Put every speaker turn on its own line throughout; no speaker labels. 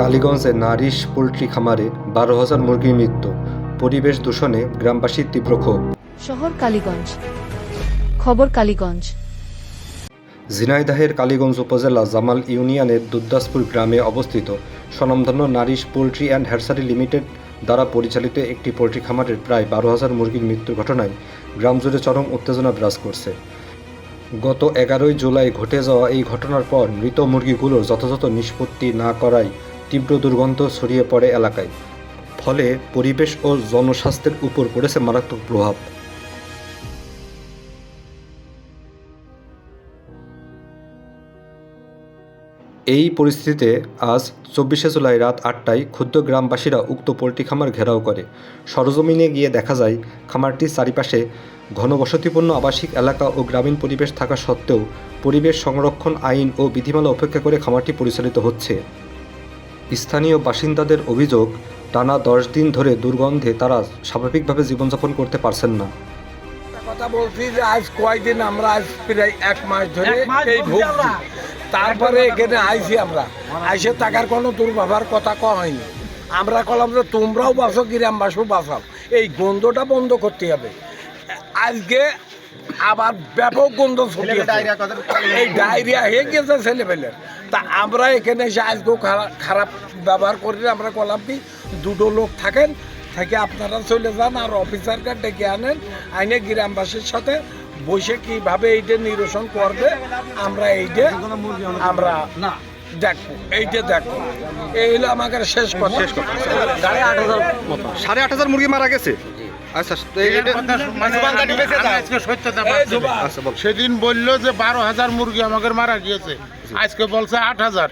কালীগঞ্জে Nourish poultry খামারে বারো হাজার মুরগির মৃত্যু পরিবেশ দূষণে গ্রামবাসীর তীব্র ক্ষোভ।
শহর কালীগঞ্জ। খবর কালীগঞ্জ।
ঝিনাইদহের কালীগঞ্জ উপজেলা জামাল ইউনিয়নের দুদ্দাসপুর গ্রামে অবস্থিত স্বনামধন্য Nourish poultry and hatchery limited দ্বারা পরিচালিত একটি পোলট্রি খামারের প্রায় বারো হাজার মুরগির মৃত্যুর ঘটনায় গ্রাম জুড়ে চরম উত্তেজনা বিরাজ করছে। গত এগারোই জুলাই ঘটে যাওয়া এই ঘটনার পর মৃত মুরগিগুলোর যথাযথ নিষ্পত্তি না করায় তীব্র দুর্গন্ধ ছড়িয়ে পড়ে এলাকায়। ফলে পরিবেশ ও জনস্বাস্থ্যের উপর পড়েছে মারাত্মক প্রভাব। এই পরিস্থিতিতে আজ চব্বিশে জুলাই রাত আটটায় ক্ষুদ্র গ্রামবাসীরা উক্ত পোলট্রি খামার ঘেরাও করে। সরজমিনে গিয়ে দেখা যায়, খামারটির চারিপাশে ঘনবসতিপূর্ণ আবাসিক এলাকা ও গ্রামীণ পরিবেশ থাকা সত্ত্বেও পরিবেশ সংরক্ষণ আইন ও বিধিমালা উপেক্ষা করে খামারটি পরিচালিত হচ্ছে। স্থানীয় বাসিন্দাদের অভিযোগ টানা দশ দিন ধরে দুর্গন্ধে তারা স্বাভাবিকভাবে জীবনযাপন করতে পারছেন না।
কথা বলছি যে আজ কয়দিন আমরা আজ প্রায় এক মাস ধরে এই ভুগছি। তারপরে এখানে আইছি আমরা। আইসে টাকার কোনো দুর্ব্যবহার কথা কওয়া হয়নি। আমরা কলাম যে তোমরাও বাসো গ্রামবাসীও বাঁচাও। এই গন্ধটা বন্ধ করতে হবে। আজকে আবার ব্যাপক গন্ধ ছড়িয়েছে। এই ডায়রিয়া হয়ে গেছে ছেলেপেলের। তা আমরা এখানে এসে আজকেও খারাপ ব্যবহার করি আমরা কলাম কি দুটো লোক থাকেন থেকে আপনারা চলে যান আর অফিসারকে ডেকে আনেন আইনে গ্রামবাসীর সাথে বসে কীভাবে এইটা নিরসন করবে আমরা এইটা আমরা দেখব এইটা এই হলো আমাদের শেষ কথা। শেষ কথা।
সাড়ে আট হাজার মুরগি মারা গেছে? আচ্ছা এটা- আচ্ছা
সেদিন বলল যে বারো হাজার মুরগি আমাকে মারা গিয়েছে। আজকে বলছে আট হাজার।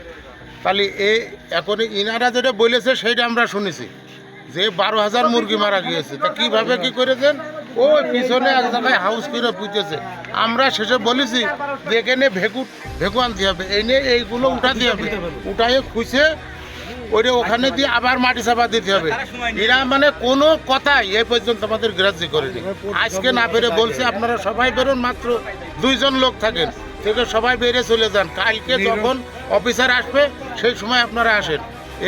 তাহলে এই এখন ইনারা যেটা বলেছে, সেইটা আমরা শুনেছি। যে বারো হাজার মুরগি মারা গিয়েছে। তা কীভাবে কি করেছেন? ওই পিছনে এক জায়গায় হাউস করে পুঁতেছে। আমরা শেষে বলেছি যে এখানে ভেকু ভেকু আনতে হবে। এই নিয়ে এইগুলো উঠাতে হবে। উঠায়ে খুঁজে ওইটা ওখানে দিয়ে আবার মাটি চাপা দিতে হবে। এরা মানে কোনো কথাই এই পর্যন্ত আমাদের গ্রাহ্য করেনি। আজকে না পেরে বলছে, আপনারা সবাই বেরোন, মাত্র দুইজন লোক থাকেন। থেকে সবাই বেরিয়ে চলে যান। কালকে যখন অফিসার আসবে সেই সময় আপনারা আসেন।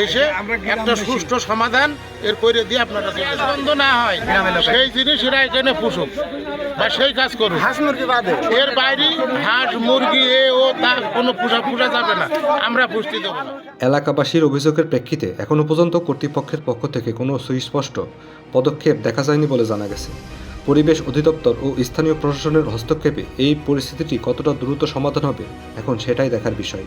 এসে একটা সুষ্ঠু সমাধান এর করে দিয়ে আপনারা বন্ধ না হয়। সেই জিনিস এরা এখানে পুষুক। বা সেই কাজ করুক। হাঁস মুরগি বাদে। এর বাইরে হাঁস মুরগি এ ও তা কোনো পুষা পুষা যাবে না। আমরা পুষ্টি দেবো না।
এলাকাবাসীর অভিযোগের প্রেক্ষিতে এখনও পর্যন্ত কর্তৃপক্ষের পক্ষ থেকে কোনো সুস্পষ্ট পদক্ষেপ দেখা যায়নি বলে জানা গেছে। পরিবেশ অধিদপ্তর ও স্থানীয় প্রশাসনের হস্তক্ষেপে এই পরিস্থিতিটি কতটা দ্রুত সমাধান হবে, এখন সেটাই দেখার বিষয়।